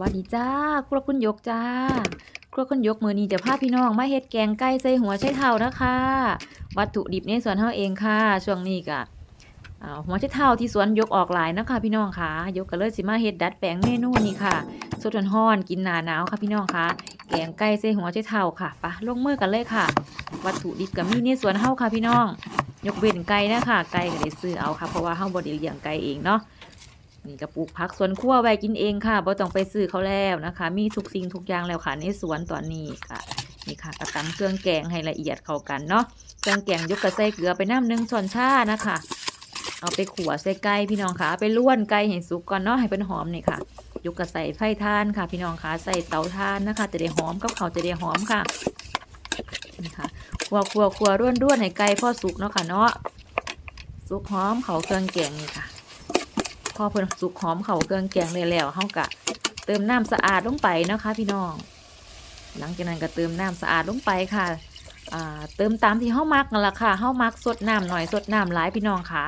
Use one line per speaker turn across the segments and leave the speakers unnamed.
วัสดีจ้า ครัวคุณยกจ้า ครัวคุณยกมือนี้จะพาพี่น้องมาเฮ็ดแกงไก่ใส่หัวไชเท้านะคะ วัตถุดิบในสวนเฮาเองค่ะ ช่วงนี้ก็อ่าหัวไชเท้าที่สวนยกออกหลายนะคะพี่น้องค่ะ ยกก็เลยสิมาเฮ็ดดัดแปลงเมนูนี้ค่ะสดร้อนกินหนาหนาวค่ะพี่น้องค่ะ แกงไก่ใส่หัวไชเท้าค่ะปะลงมือกันเลยค่ะ วัตถุดิบก็มีในสวนเฮาค่ะพี่น้อง ยกเว้นไก่นะคะไก่ก็ได้ซื้อเอาค่ะ เพราะว่าเฮาบ่ได้เลี้ยงไก่เองเนาะ นี่ก็ปลูกผักสวนครัวไว้กินเองค่ะบ่ต้องไปซื้อเขาแล้วนะคะ มีทุกสิ่งทุกอย่างแล้วค่ะในสวนตอนนี้ค่ะนี่ค่ะกระตำเครื่องแกงให้ละเอียดเข้ากันเนาะเครื่องแกงยกกระใส่เกลือไปน้ำหนึ่งช้อนชานะคะ เอาไปขั่วใส่ไก่พี่น้องค่ะเอาไปล้วนไก่ให้สุกก่อนเนาะให้เป็นหอมนี่ค่ะยกกระใส่ไฟทานค่ะ พี่น้องค่ะใส่เตาทานนะคะ จะได้หอมกับเขาจะได้หอมค่ะนี่ค่ะขั่วขั่วขั่วร่วนร่วนให้ไก่พอสุกเนาะค่ะเนาะสุกหอมเขาเครื่องแกงนี่ค่ะ พอเพิ่นสุกหอมเข่าเครื่องแกงเลยแล้วเฮากะเติมน้ำสะอาดลงไปนะคะ พี่น้อง หลังจากนั้นก็เติมน้ำสะอาดลงไปค่ะอ่าเติมตามที่เฮามักนั่นล่ะค่ะเฮามักสดน้ำหน่อยสดน้ำหลายพี่น้องค่ะ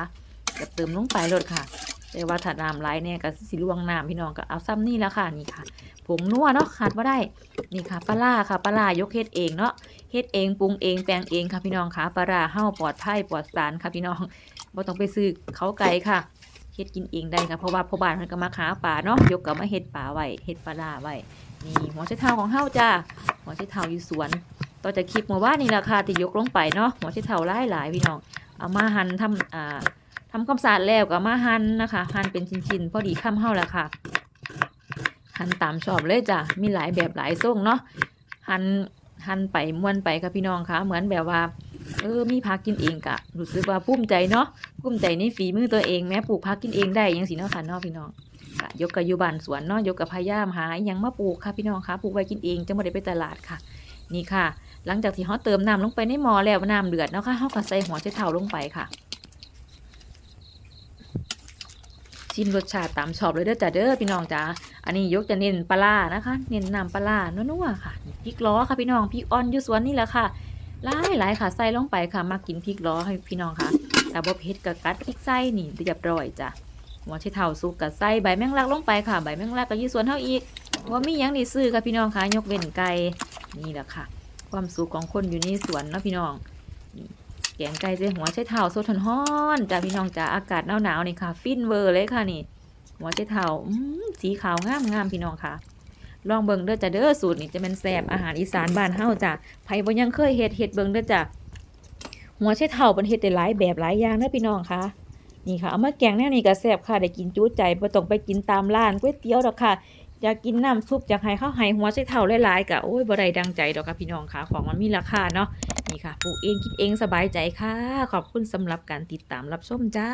ก็เติมลงไปเลยค่ะ แต่ว่าถ้าน้ำหลายเนี่ยก็สิลวงน้ำพี่น้องก็เอาซ้ำนี่แล้วค่ะนี่ค่ะผงนัวเนาะขาดว่าได้นี่ค่ะปลาร้าค่ะปลาร้ายกเฮ็ดเองเนาะเฮ็ดเองปรุงเองแปลงเองค่ะพี่น้องค่ะปลาร้าเฮาปลอดภัยปลอดสารค่ะพี่น้องบ่ต้องไปซื้อเขาไก่ค่ะ เฮ็ดกินเองได้ค่ะเพราะว่าพ่อบ้านเพิ่นก็มาหาปลาเนาะยกก็มาเฮ็ดปลาไว้เฮ็ดปลาร้าไว้นี่หัวไชเท้าของเฮาจ้าหัวไชเท้าอยู่สวนต่อจากคลิปเมื่อวานนี่ราคาที่ยกลงไปเนาะหัวไชเท้าหลายหลายๆพี่น้องเอามาหั่นทำอ่าทำความสะอาดแล้วก็มาหั่นนะคะหั่นเป็นชิ้นๆพอดีค่ำเฮาแล้วค่ะหั่นตามชอบเลยจ้ะมีหลายแบบหลายทรงเนาะหั่นหั่นไปม้วนไปค่ะพี่น้องค่ะเหมือนแบบว่า เออมีพักกินเองกะรู้สึกว่าภูมิใจเนาะภูมิใจในฝีมือตัวเองแม้ปลูกผักกินเองได้ยังสิเนาะค่ะเนาะพี่น้องก็ยกกับยูบานสวนเนาะยกกับพยายามหายังมาปลูกค่ะพี่น้องค่ะปลูกไว้กินเองจะไม่ได้ไปตลาดค่ะ นี่ค่ะ หลังจากที่เขาเติมน้ำลงไปในหม้อแล้วน้ำเดือดเนาะค่ะเขาก็ใส่หัวไชเท้าลงไปค่ะชิมรสชาติตามชอบเลยเด้อจ้าเด้อพี่น้องจ้าอันนี้ยกจะเน้นปลานะคะ เน้นน้ำปลาร้านัวๆค่ะพริกล้อค่ะพี่น้องพริกอ่อนยู่สวนนี่แหละค่ะ หลายหลายค่ะใส่ลงไปค่ะมากินพริกล้อให้พี่น้องค่ะแต่บ่เผ็ดกับกัดพริกไส้นี่เรียบร้อยจ้ะหัวไชเท้าสุกกับไส้ใบแมงลักลงไปค่ะใบแมงลักก็อยี่ส่วนเท่าอีกว่ามีหยังดีซื้อค่ะพี่น้องค่ะยกเว้นไก่นี่แหละค่ะ ความสุขของคนอยู่ในสวนเนาะพี่น้องแกงไก่ใส่หัวไชเท้าสดทนฮ้อนจ้ะพี่น้องจ้ะอากาศหนาวๆนี่ค่ะ ฟินเวอร์เลยค่ะนี่ หัวไชเท้าสีขาวงามงามพี่น้องค่ะ ลองเบิ่งเด้อจ้ะเด้อสูตรนี่จะเป็นแซ่บอาหารอีสานบ้านเฮาจ้ะไผบ่ยังเคยเฮ็ดเฮ็ดเบิ่งเด้อจ้ะหัวไชเท้าเป็นเฮ็ดได้หลายแบบหลายอย่างเด้อพี่น้องค่ะนี่ค่ะเอามาแกงแนวนี้ก็แซ่บค่ะได้กินจุใจบ่ต้องไปกินตามร้านก๋วยเตี๋ยวดอกค่ะอยากกินน้ำซุปอยากให้ข้าวไห้หัวไชเท้าหลายๆก็โอ้ยบ่ได้ดังใจดอกค่ะพี่น้องค่ะ ของมันมีราคาเนาะนี่ค่ะปลูกเองกินเองสบายใจค่ะ ขอบคุณสำหรับการติดตามรับชมจ้า